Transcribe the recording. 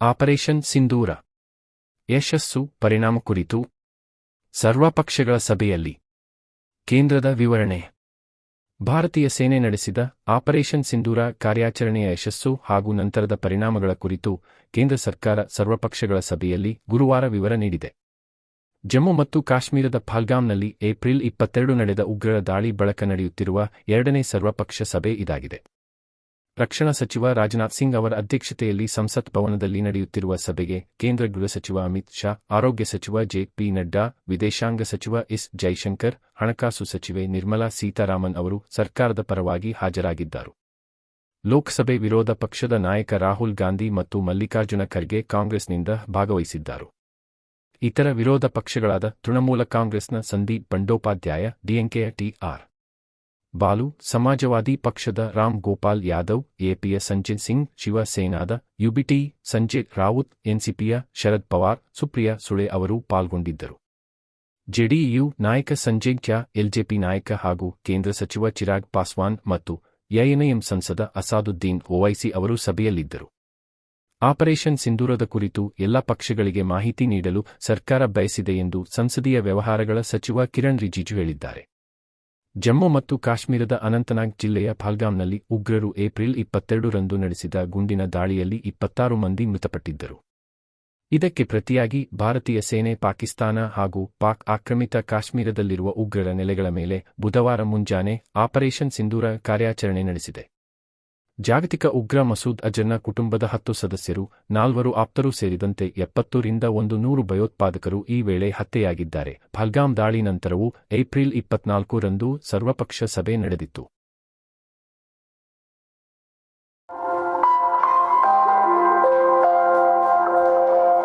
Operation ಸಿಂಧೂರ. ಯಶಸ್ಸು, ಪರಿಣಾಮ ಕುರಿತು ಸರ್ವಪಕ್ಷಗಳ ಸಭೆಯಲ್ಲಿ ಕೇಂದ್ರದ ವಿವರಣೆ. ಭಾರತೀಯ ಸೇನೆ ನಡೆಸಿದ ಆಪರೇಷನ್ ಸಿಂಧೂರ ಕಾರ್ಯಾಚರಣೆಯ ಯಶಸ್ಸು ಹಾಗೂ ನಂತರದ ಪರಿಣಾಮಗಳ ಕುರಿತು ಕೇಂದ್ರ ಸರ್ಕಾರ ಸರ್ವಪಕ್ಷಗಳ ಸಭೆಯಲ್ಲಿ ಗುರುವಾರ ವಿವರ ನೀಡಿದೆ. ಜಮ್ಮು ಮತ್ತು ಕಾಶ್ಮೀರದ ಫಾಲ್ಗಾಮ್ನಲ್ಲಿ ಏಪ್ರಿಲ್ ಇಪ್ಪತ್ತೆರಡು ನಡೆದ ಉಗ್ರರ ದಾಳಿ ಬಳಕ ನಡೆಯುತ್ತಿರುವ ಎರಡನೇ ಸರ್ವಪಕ್ಷ ಸಭೆ ಇದಾಗಿದೆ. ರಕ್ಷಣಾ ಸಚಿವ ರಾಜನಾಥ್ ಸಿಂಗ್ ಅವರ ಅಧ್ಯಕ್ಷತೆಯಲ್ಲಿ ಸಂಸತ್ ಭವನದಲ್ಲಿ ನಡೆಯುತ್ತಿರುವ ಸಭೆಗೆ ಕೇಂದ್ರ ಗೃಹ ಸಚಿವ ಅಮಿತ್ ಶಾ, ಆರೋಗ್ಯ ಸಚಿವ ಜೆ ಪಿ ನಡ್ಡಾ, ವಿದೇಶಾಂಗ ಸಚಿವ ಎಸ್ ಜೈಶಂಕರ್, ಹಣಕಾಸು ಸಚಿವೆ ನಿರ್ಮಲಾ ಸೀತಾರಾಮನ್ ಅವರು ಸರ್ಕಾರದ ಪರವಾಗಿ ಹಾಜರಾಗಿದ್ದರು. ಲೋಕಸಭೆ ವಿರೋಧ ಪಕ್ಷದ ನಾಯಕ ರಾಹುಲ್ ಗಾಂಧಿ ಮತ್ತು ಮಲ್ಲಿಕಾರ್ಜುನ ಖರ್ಗೆ ಕಾಂಗ್ರೆಸ್ನಿಂದ ಭಾಗವಹಿಸಿದ್ದರು. ಇತರ ವಿರೋಧ ಪಕ್ಷಗಳಾದ ತೃಣಮೂಲ ಕಾಂಗ್ರೆಸ್ನ ಸಂದೀಪ್ ಬಂಡೋಪಾಧ್ಯಾಯ ಡಿಎಂಕೆಯ ಟಿಆರ್ ಬಾಲು, ಸಮಾಜವಾದಿ ಪಕ್ಷದ ರಾಮ್ ಗೋಪಾಲ್ ಯಾದವ್ ಎಪಿಯ ಸಂಜಯ್ ಸಿಂಗ್, ಶಿವಸೇನಾದ ಯುಬಿಟಿ ಸಂಜಯ್ ರಾವುತ್, ಎನ್ಸಿಪಿಯ ಶರದ್ ಪವಾರ್, ಸುಪ್ರಿಯಾ ಸುಳೆ ಅವರು ಪಾಲ್ಗೊಂಡಿದ್ದರು. ಜೆಡಿಯು ನಾಯಕ ಸಂಜಯ್ ಖ್ಯಾ ಎಲ್ಜೆಪಿ ನಾಯಕ ಹಾಗೂ ಕೇಂದ್ರ ಸಚಿವ ಚಿರಾಗ್ ಪಾಸ್ವಾನ್ ಮತ್ತು ಎಎನ್ಎಂ ಸಂಸದ ಅಸಾದುದ್ದೀನ್ ಓವೈಸಿ ಅವರು ಸಭೆಯಲ್ಲಿದ್ದರು. ಆಪರೇಷನ್ ಸಿಂಧೂರದ ಕುರಿತು ಎಲ್ಲ ಪಕ್ಷಗಳಿಗೆ ಮಾಹಿತಿ ನೀಡಲು ಸರ್ಕಾರ ಬಯಸಿದೆ ಎಂದು ಸಂಸದೀಯ ವ್ಯವಹಾರಗಳ ಸಚಿವ ಕಿರಣ್ ರಿಜಿಜು ಹೇಳಿದ್ದಾರೆ. ಜಮ್ಮು ಮತ್ತು ಕಾಶ್ಮೀರದ ಅನಂತನಾಗ್ ಜಿಲ್ಲೆಯ ಫಾಲ್ಗಾಮ್ನಲ್ಲಿ ಉಗ್ರರು ಏಪ್ರಿಲ್ ಇಪ್ಪತ್ತೆರಡರಂದು ನಡೆಸಿದ ಗುಂಡಿನ ದಾಳಿಯಲ್ಲಿ ಇಪ್ಪತ್ತಾರು ಮಂದಿ ಮೃತಪಟ್ಟಿದ್ದರು. ಇದಕ್ಕೆ ಪ್ರತಿಯಾಗಿ ಭಾರತೀಯ ಸೇನೆ, ಪಾಕಿಸ್ತಾನ ಹಾಗೂ ಪಾಕ್ ಆಕ್ರಮಿತ ಕಾಶ್ಮೀರದಲ್ಲಿರುವ ಉಗ್ರರ ನೆಲೆಗಳ ಮೇಲೆ ಬುಧವಾರ ಮುಂಜಾನೆ ಆಪರೇಷನ್ ಸಿಂಧೂರ ಕಾರ್ಯಾಚರಣೆ ನಡೆಸಿದೆ. ಜಾಗತಿಕ ಉಗ್ರ ಮಸೂದ್ ಅಜರ್ನ ಕುಟುಂಬದ ಹತ್ತು ಸದಸ್ಯರು, ನಾಲ್ವರು ಆಪ್ತರು ಸೇರಿದಂತೆ ಎಪ್ಪತ್ತರಿಂದ ಒಂದು ನೂರು ಭಯೋತ್ಪಾದಕರು ಈ ವೇಳೆ ಹತ್ಯೆಯಾಗಿದ್ದಾರೆ. ಫಲ್ಗಾಮ್ ದಾಳಿ ನಂತರವೂ ಏಪ್ರಿಲ್ ಇಪ್ಪತ್ನಾಲ್ಕು ರಂದು ಸರ್ವಪಕ್ಷ ಸಭೆ ನಡೆದಿತ್ತು.